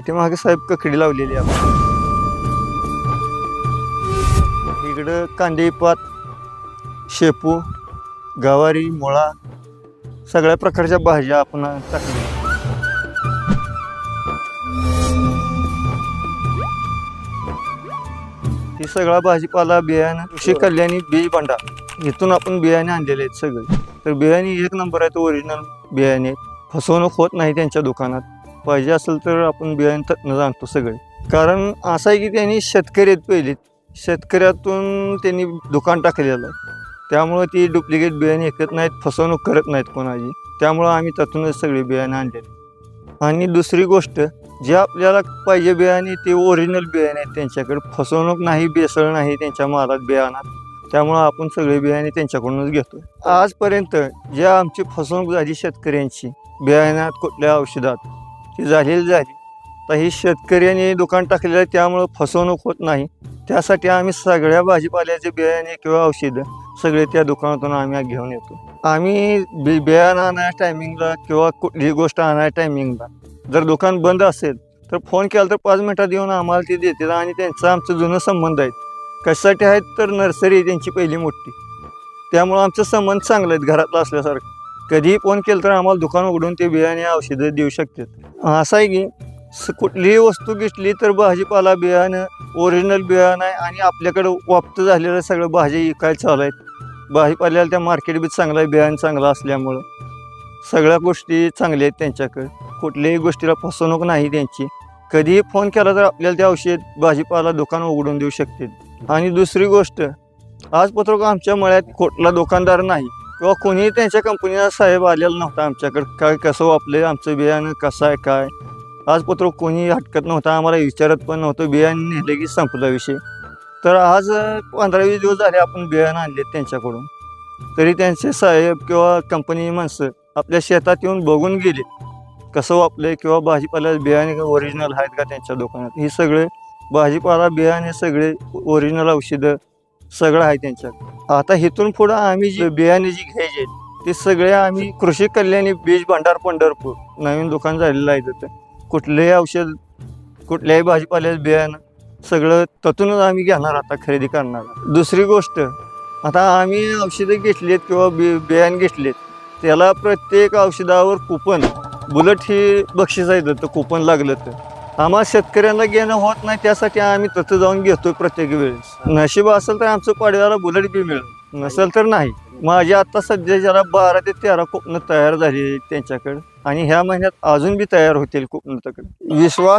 पाठीमागे साहेब ककडी लावलेली आहे आपण. इकडं कांदेपात शेपू गवारी मुळा सगळ्या प्रकारच्या भाज्या आपण टाकल्या. ही सगळा भाजीपाला बियाणं कृषी कल्याणी बी भांडा इथून आपण बियाणे आणलेले आहेत सगळे. तर बियाणे एक नंबर आहेत ओरिजिनल बियाणे. फसवणूक होत नाही त्यांच्या दुकानात. पाहिजे असेल तर आपण बियाणे तज्ञ जाणतो सगळे. कारण असं आहे की त्यांनी शेतकरी आहेत पहिले शेतकऱ्यातून त्यांनी दुकान टाकलेलं आहे. त्यामुळं ती डुप्लिकेट बियाणे ऐकत नाहीत फसवणूक करत नाहीत कोणाची. त्यामुळं आम्ही त्यातूनच सगळी बियाणे आणलेली आणि दुसरी गोष्ट जे आपल्याला पाहिजे बियाणे ते ओरिजिनल बियाणे आहेत त्यांच्याकडे. फसवणूक नाही बेसळ नाही त्यांच्या मालात बियाणात त्यामुळं आपण सगळे बियाणे त्यांच्याकडूनच घेतो आजपर्यंत जे आमची फसवणूक झाली शेतकऱ्यांची बियाण्यात कुठल्या औषधात? ती झालेली झाली. तर ही शेतकऱ्यांनी दुकान टाकलेलं आहे त्यामुळं फसवणूक होत नाही. त्यासाठी आम्ही सगळ्या भाजीपाल्याचे बियाणे किंवा औषधं सगळे त्या दुकानातून आम्ही घेऊन येतो. आम्ही बि बियाणं आणायच्या टायमिंगला किंवा कुठलीही गोष्ट आणायच्या टायमिंगला. जर दुकान बंद असेल तर फोन केला तर पाच मिनटात येऊन आम्हाला ते देतील आणि त्यांचा आमचं जुनं संबंध आहेत. कशासाठी आहेत तर नर्सरी त्यांची पहिली मोठी. त्यामुळं आमचं संबंध चांगलं आहेत घरातलं असल्यासारखं. कधीही फोन केलं तर आम्हाला दुकान उघडून ते बियाणे औषधं देऊ शकतात. असं आहे की स- कुठलीही वस्तू घेतली तर भाजीपाला बियाणं ओरिजिनल बियाणं आहे आणि आपल्याकडं वाप्त झालेलं सगळं भाजी विकायला चालू आहेत. भाजीपाल्याला त्या मार्केट बी चांगलं आहे बियाणं चांगलं असल्यामुळं. सगळ्या गोष्टी चांगल्या आहेत त्यांच्याकडे. कुठल्याही गोष्टीला फसवणूक नाही त्यांची. कधीही फोन केला तर आपल्याला ते औषध भाजीपाला दुकान उघडून देऊ शकते आणि दुसरी गोष्ट आज पत्रक आमच्या मळ्यात कुठला दुकानदार नाही. किंवा कोणीही त्यांच्या कंपनीला साहेब आलेला नव्हता आमच्याकडे. काय कसं हो वापले आमचं बियाणं कसं आहे काय? आज पत्र कोणी हटकत नव्हता आम्हाला विचारत पण नव्हतं बियाणं नेले की संपला विषय. तर आज पंधरा वीस दिवस झाले आपण बियाणं आणले त्यांच्याकडून. तरी त्यांचे साहेब किंवा कंपनी माणसं आपल्या शेतात येऊन बघून गेले. कसं हो वापले किंवा भाजीपाला बियाणे ओरिजिनल आहेत का त्यांच्या दुकानात? हे सगळे भाजीपाला बियाणे सगळे ओरिजिनल औषधं सगळं आहे त्यांच्यात. आता इथून पुढं आम्ही जे बियाणे जी घ्यायचे ते सगळे आम्ही कृषी कल्याणी बीज भांडार पंढरपूर नवीन दुकान झालेलं आहे तिथं. कुठलेही औषध कुठल्याही भाजीपाल्याचं बियाणं सगळं त्यातूनच आम्ही घेणार आता खरेदी करणार. दुसरी गोष्ट आता आम्ही औषधं घेतलीत किंवा बि बियाणे घेतलेत त्याला प्रत्येक औषधावर कुपन बुलट ही बक्षीस आहे तर कुपन लागलं तर. आम्हा शेतकऱ्यांना घेणं होत नाही त्यासाठी आम्ही तिथं जाऊन घेतो प्रत्येक वेळेस. नशीब असेल तर आमचं पाडव्याला बुलेट बी मिळेल. नसेल तर नाही. माझी आता सध्या जरा बारा ते तेरा कोकणं तयार झाली त्यांच्याकडे. आणि ह्या महिन्यात अजून बी तयार होतील कुपनं विश्वास